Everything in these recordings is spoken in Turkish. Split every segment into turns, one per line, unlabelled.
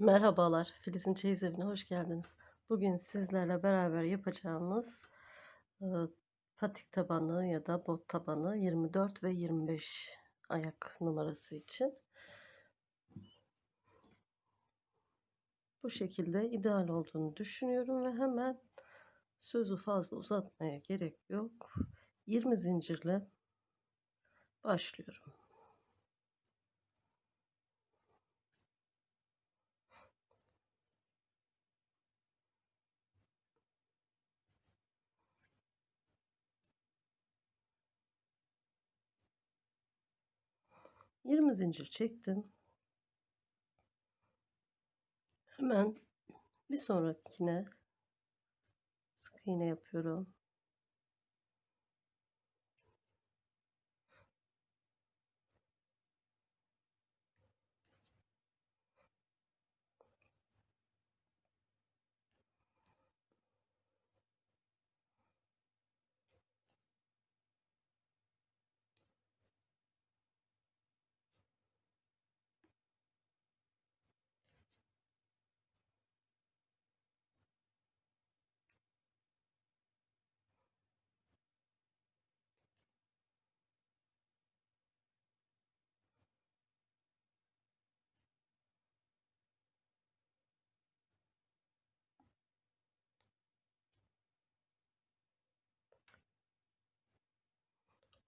Merhabalar, Filiz'in Çeyiz Evi'ne hoş geldiniz. Bugün sizlerle beraber yapacağımız ıı, patik tabanı ya da bot tabanı 24 ve 25 ayak numarası için. Bu şekilde ideal olduğunu düşünüyorum ve hemen sözü fazla uzatmaya gerek yok. 20 zincirle başlıyorum. 20 zincir çektim. Hemen bir sonrakine sık iğne yapıyorum.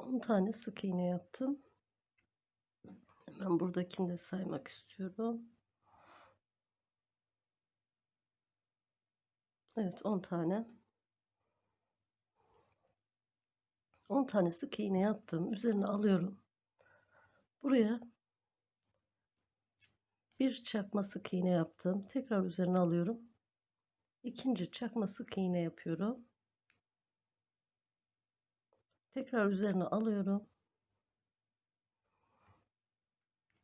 On tane sık iğne yaptım. Hemen buradakini de saymak istiyorum. Evet 10 tane. 10 tane sık iğne yaptım. Üzerine alıyorum. Buraya bir çakma sık iğne yaptım. Tekrar üzerine alıyorum. İkinci çakma sık iğne yapıyorum. Tekrar üzerine alıyorum.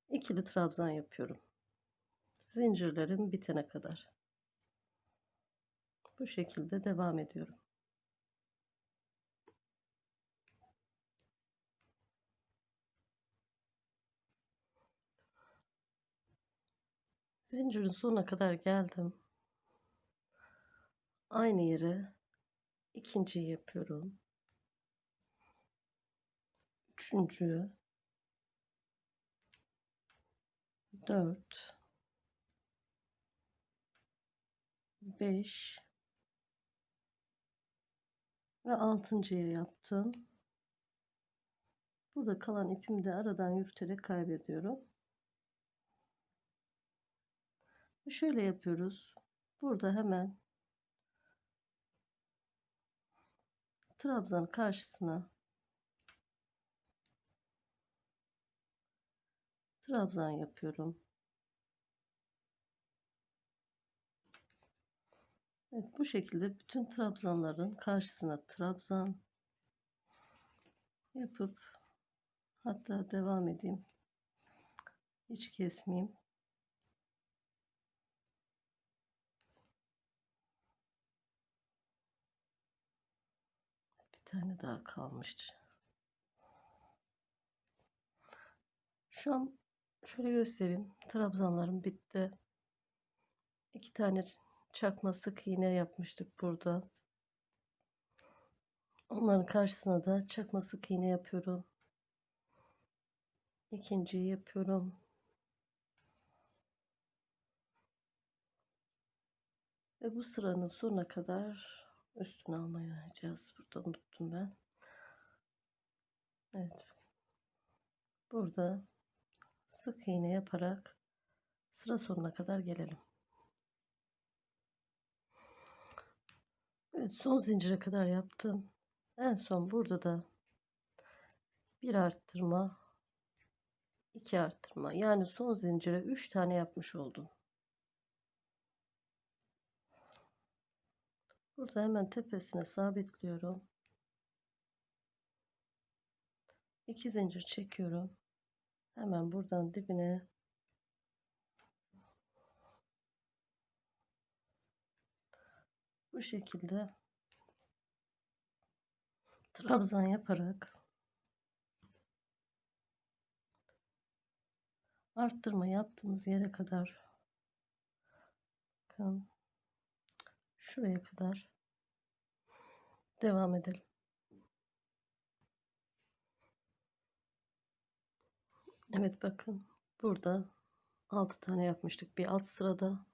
İkili trabzan yapıyorum. Zincirlerim bitene kadar. Bu şekilde devam ediyorum. Zincirin sonuna kadar geldim. Aynı yere ikinciyi yapıyorum. Üçüncü. Dört. Beş. Ve altıncıyı yaptım. Burada kalan ipimi de aradan yürüterek kaybediyorum. Şöyle yapıyoruz. Burada hemen trabzan karşısına trabzan yapıyorum. Evet bu şekilde bütün trabzanların karşısına trabzan yapıp hatta devam edeyim. Hiç kesmeyeyim. Bir tane daha kalmış. Şu an şöyle göstereyim. Trabzanlarım bitti. İki tane çakma sık iğne yapmıştık burada. Onların karşısına da çakma sık iğne yapıyorum. İkinciyi yapıyorum. Ve bu sıranın sonuna kadar üstüne almayacağız. Burada unuttum ben. Evet. Burada sık iğne yaparak sıra sonuna kadar gelelim. Evet son zincire kadar yaptım. En son burada da bir arttırma iki arttırma yani son zincire 3 tane yapmış oldum. Burada hemen tepesine sabitliyorum. 2 zincir çekiyorum. Hemen buradan dibine bu şekilde trabzan yaparak arttırma yaptığımız yere kadar Bakın. Şuraya kadar devam edelim. Evet bakın burada 6 tane yapmıştık bir alt sırada.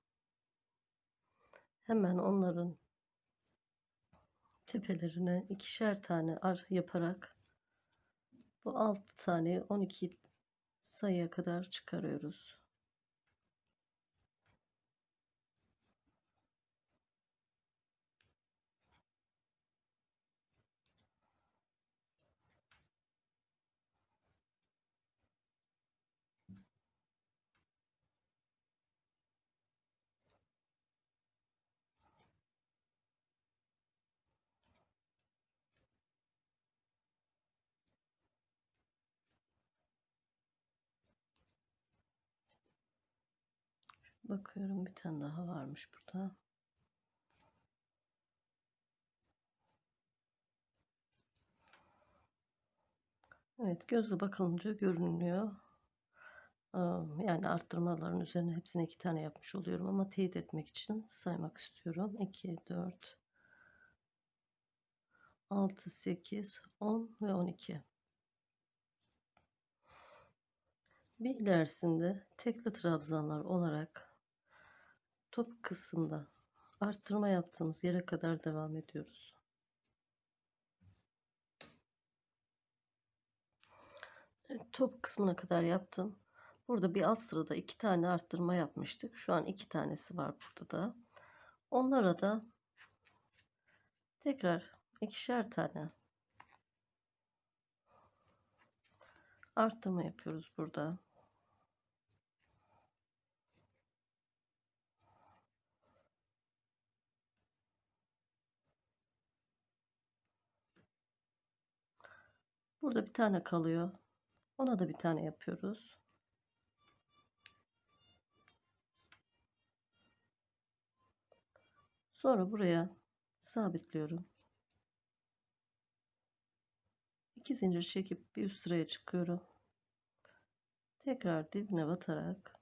Hemen onların tepelerine ikişer tane ar yaparak bu 6 taneyi 12 sayıya kadar çıkarıyoruz. Bakıyorum bir tane daha varmış burada. Evet gözle bakılınca görünüyor. Yani arttırmaların üzerine hepsine iki tane yapmış oluyorum ama teyit etmek için saymak istiyorum. 2, 4, 6, 8, 10 ve 12. Bir ilerisinde tekli trabzanlar olarak top kısmında arttırma yaptığımız yere kadar devam ediyoruz. top kısmına kadar yaptım. Burada bir alt sırada iki tane arttırma yapmıştık. Şu an iki tanesi var burada da. Onlara da tekrar ikişer tane arttırma yapıyoruz burada. Burada bir tane kalıyor. Ona da bir tane yapıyoruz. Sonra buraya sabitliyorum. İki zincir çekip bir üst sıraya çıkıyorum. Tekrar dibine batarak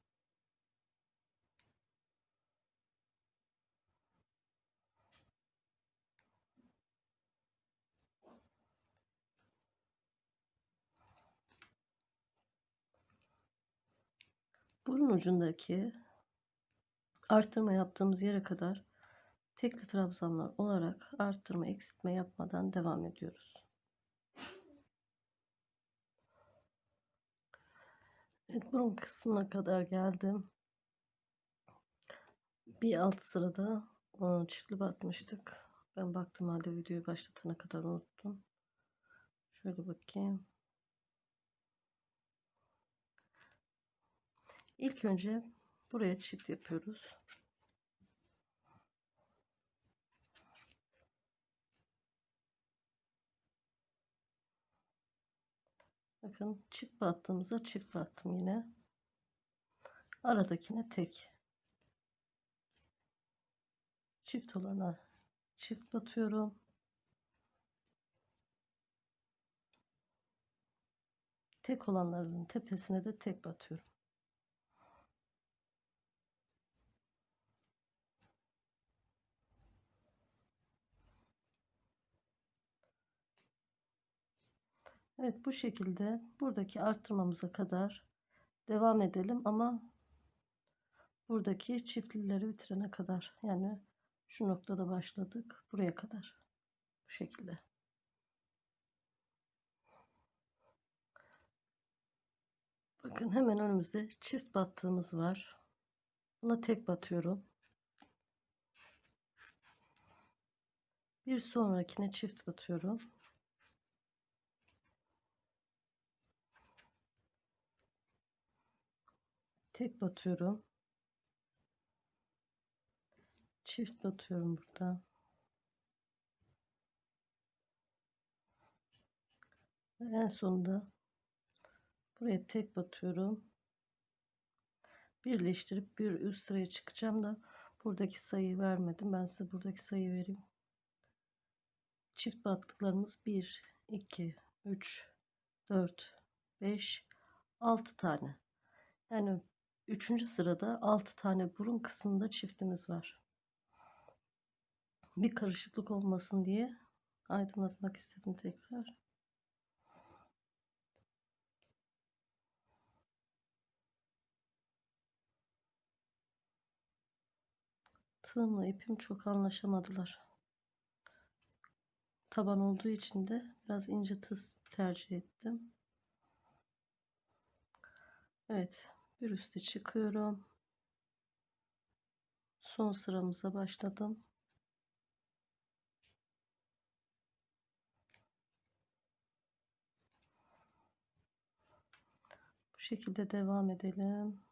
burun ucundaki arttırma yaptığımız yere kadar tekli trabzanlar olarak arttırma eksiltme yapmadan devam ediyoruz. Evet burun kısmına kadar geldim. Bir alt sırada çiftli batmıştık. Ben baktım halde videoyu başlatana kadar unuttum. Şöyle bakayım. İlk önce buraya çift yapıyoruz. Bakın çift battığımızda çift battım yine. Aradakine tek. Çift olana çift batıyorum. Tek olanların tepesine de tek batıyorum. Evet bu şekilde buradaki arttırmamıza kadar devam edelim ama buradaki çiftlileri bitirene kadar yani şu noktada başladık buraya kadar bu şekilde. Bakın hemen önümüzde çift battığımız var. Buna tek batıyorum. Bir sonrakine çift batıyorum. Tek batıyorum. Çift batıyorum burada. Ve en sonunda buraya tek batıyorum. Birleştirip bir üst sıraya çıkacağım da buradaki sayıyı vermedim. Ben size buradaki sayıyı vereyim. Çift battıklarımız 1, 2, 3, 4, 5, 6 tane. Yani Üçüncü sırada 6 tane burun kısmında çiftimiz var. Bir karışıklık olmasın diye aydınlatmak istedim tekrar. Tığımla ipim çok anlaşamadılar. Taban olduğu için de biraz ince tığ tercih ettim. Evet, bir üste çıkıyorum. Son sıramıza başladım. Bu şekilde devam edelim.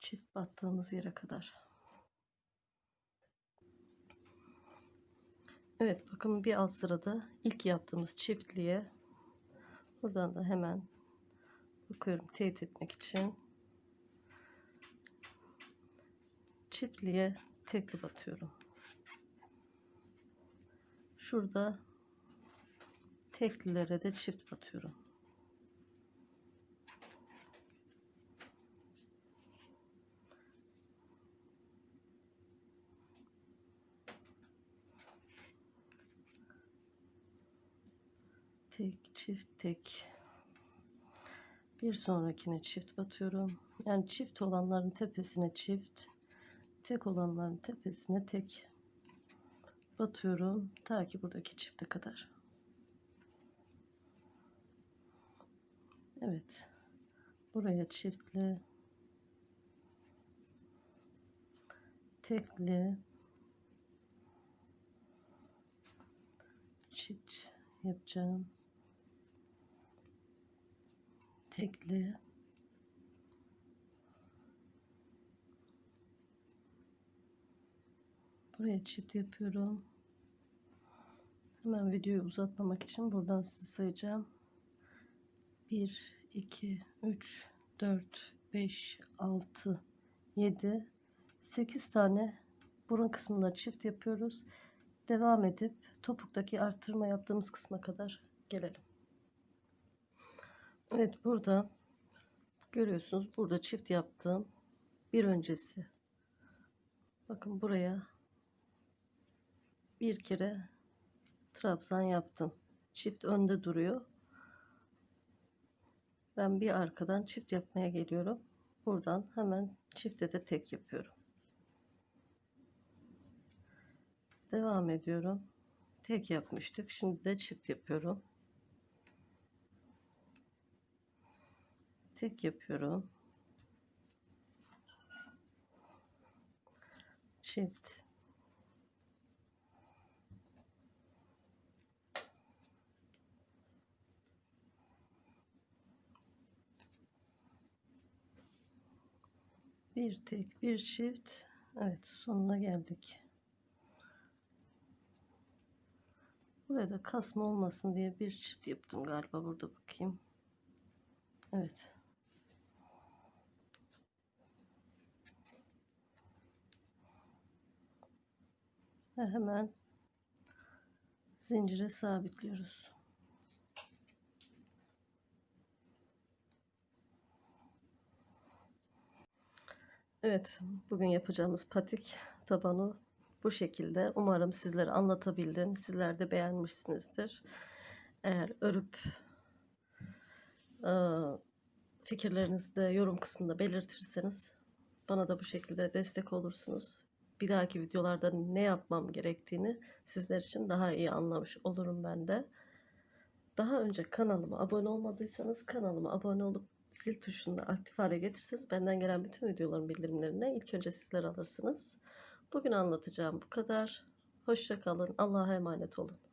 Çift battığımız yere kadar. Evet bakın bir alt sırada ilk yaptığımız çiftliğe buradan da hemen bakıyorum teyit etmek için çiftliğe tekli batıyorum. Şurada teklilere de çift batıyorum. tek çift tek bir sonrakine çift batıyorum yani çift olanların tepesine çift tek olanların tepesine tek batıyorum. Ta ki buradaki çifte kadar. Evet. Buraya çiftli tekli çift yapacağım tekli. Buraya çift yapıyorum. Hemen videoyu uzatmamak için buradan size sayacağım. 1 2 3 4 5 6 7 8 tane burun kısmında çift yapıyoruz. Devam edip topuktaki arttırma yaptığımız kısma kadar gelelim Evet burada görüyorsunuz burada çift yaptığım bir öncesi. Bakın buraya bir kere trabzan yaptım. Çift önde duruyor. Ben bir arkadan çift yapmaya geliyorum. Buradan hemen çifte de tek yapıyorum. Devam ediyorum. Tek yapmıştık şimdi de çift yapıyorum tek yapıyorum. Çift. Bir tek bir çift. Evet sonuna geldik. Buraya da kasma olmasın diye bir çift yaptım galiba. Burada bakayım. Evet ve hemen zincire sabitliyoruz. Evet, bugün yapacağımız patik tabanı bu şekilde. Umarım sizlere anlatabildim. Sizler de beğenmişsinizdir. Eğer örüp e, fikirlerinizi de yorum kısmında belirtirseniz bana da bu şekilde destek olursunuz bir dahaki videolarda ne yapmam gerektiğini sizler için daha iyi anlamış olurum ben de. Daha önce kanalıma abone olmadıysanız kanalıma abone olup zil tuşunu da aktif hale getirseniz benden gelen bütün videoların bildirimlerini ilk önce sizler alırsınız. Bugün anlatacağım bu kadar. Hoşça kalın. Allah'a emanet olun.